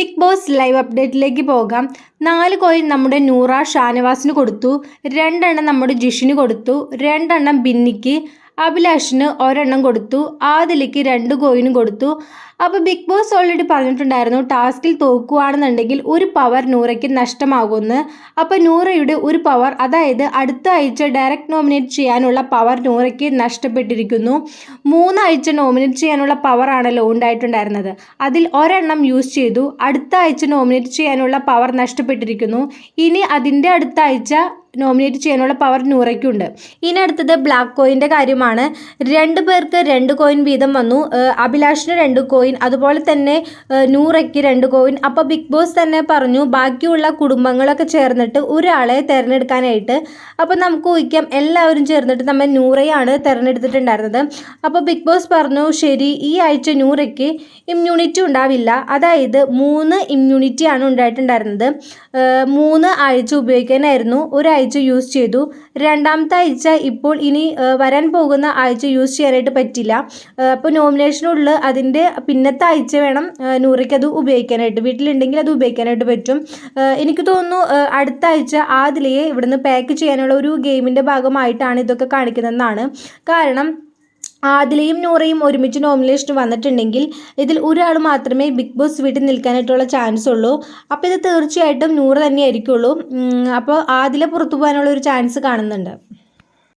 Big boss live അപ്ഡേറ്റിലേക്ക് പോകാം. നാല് coin നമ്മുടെ നൂറ ഷാനവാസിന് കൊടുത്തു. രണ്ടെണ്ണം നമ്മുടെ ജിഷിന് കൊടുത്തു. രണ്ടെണ്ണം ബിന്നിക്ക്. അഭിലാഷിന് ഒരെണ്ണം കൊടുത്തു ആദിലിക്ക് രണ്ട് കോയിനും കൊടുത്തു. അപ്പോൾ ബിഗ് ബോസ് ഓൾറെഡി പറഞ്ഞിട്ടുണ്ടായിരുന്നു ടാസ്കിൽ തോക്കുകയാണെന്നുണ്ടെങ്കിൽ ഒരു പവർ നൂറയ്ക്ക് നഷ്ടമാകുമെന്ന്. അപ്പോൾ നൂറയുടെ ഒരു പവർ അതായത് അടുത്ത ആഴ്ച ഡയറക്റ്റ് നോമിനേറ്റ് ചെയ്യാനുള്ള പവർ നൂറയ്ക്ക് നഷ്ടപ്പെട്ടിരിക്കുന്നു. മൂന്നാഴ്ച നോമിനേറ്റ് ചെയ്യാനുള്ള പവർ ആണല്ലോ ഉണ്ടായിട്ടുണ്ടായിരുന്നത്. അതിൽ ഒരെണ്ണം യൂസ് ചെയ്തു അടുത്ത ആഴ്ച നോമിനേറ്റ് ചെയ്യാനുള്ള പവർ നഷ്ടപ്പെട്ടിരിക്കുന്നു. ഇനി അതിന്റെ അടുത്ത ആഴ്ച നോമിനേറ്റ് ചെയ്യാനുള്ള പവർ നൂറയ്ക്കുണ്ട്. ഇനി അടുത്തത് ബ്ലാക്ക് കോയിന്റെ കാര്യമാണ്. രണ്ട് പേർക്ക് രണ്ട് കോയിൻ വീതം വന്നു. അഭിലാഷിന് രണ്ട് കോയിൻ അതുപോലെ തന്നെ നൂറയ്ക്ക് രണ്ട് കോയിൻ. അപ്പോൾ ബിഗ് ബോസ് തന്നെ പറഞ്ഞു ബാക്കിയുള്ള കുടുംബങ്ങളൊക്കെ ചേർന്നിട്ട് ഒരാളെ തിരഞ്ഞെടുക്കാനായിട്ട്. അപ്പോൾ നമുക്ക് ഊഹിക്കാം എല്ലാവരും ചേർന്നിട്ട് നമ്മൾ നൂറയാണ് തിരഞ്ഞെടുത്തിട്ടുണ്ടായിരുന്നത്. അപ്പോൾ ബിഗ് ബോസ് പറഞ്ഞു ശരി ഈ ആഴ്ച നൂറയ്ക്ക് ഇമ്മ്യൂണിറ്റി ഉണ്ടാവില്ല. അതായത് മൂന്ന് ഇമ്മ്യൂണിറ്റിയാണ് ഉണ്ടായിട്ടുണ്ടായിരുന്നത്. മൂന്ന് ആഴ്ച ഉപയോഗിക്കാനായിരുന്നു. ഒരാഴ്ച യൂസ് ചെയ്തു. രണ്ടാമത്തെ ആഴ്ച ഇപ്പോൾ ഇനി വരാൻ പോകുന്ന ആഴ്ച യൂസ് ചെയ്യാനായിട്ട് പറ്റില്ല. അപ്പോൾ നോമിനേഷനുള്ള അതിന്റെ പിന്നത്തെ ആഴ്ച വേണം നൂറയ്ക്ക് അത് ഉപയോഗിക്കാനായിട്ട്. വീട്ടിലുണ്ടെങ്കിൽ അത് ഉപയോഗിക്കാനായിട്ട് പറ്റും. എനിക്ക് തോന്നുന്നു അടുത്ത ആഴ്ച ആദിലയെ ഇവിടുന്ന് പാക്ക് ചെയ്യാനുള്ള ഒരു ഗെയിമിന്റെ ഭാഗമായിട്ടാണ് ഇതൊക്കെ കാണിക്കുന്നതെന്നാണ്. കാരണം ആദിലയും നൂറയും ഒരുമിച്ച് നോമിനേഷൻ വന്നിട്ടുണ്ടെങ്കിൽ ഇതിൽ ഒരാൾ മാത്രമേ ബിഗ് ബോസ് വീട്ടിൽ നിൽക്കാനായിട്ടുള്ള ചാൻസ് ഉള്ളൂ. അപ്പോൾ ഇത് തീർച്ചയായിട്ടും നൂറ് തന്നെ ആയിരിക്കുള്ളൂ അപ്പോൾ ആദില പുറത്തു പോകാനുള്ള ഒരു ചാൻസ് കാണുന്നുണ്ട്.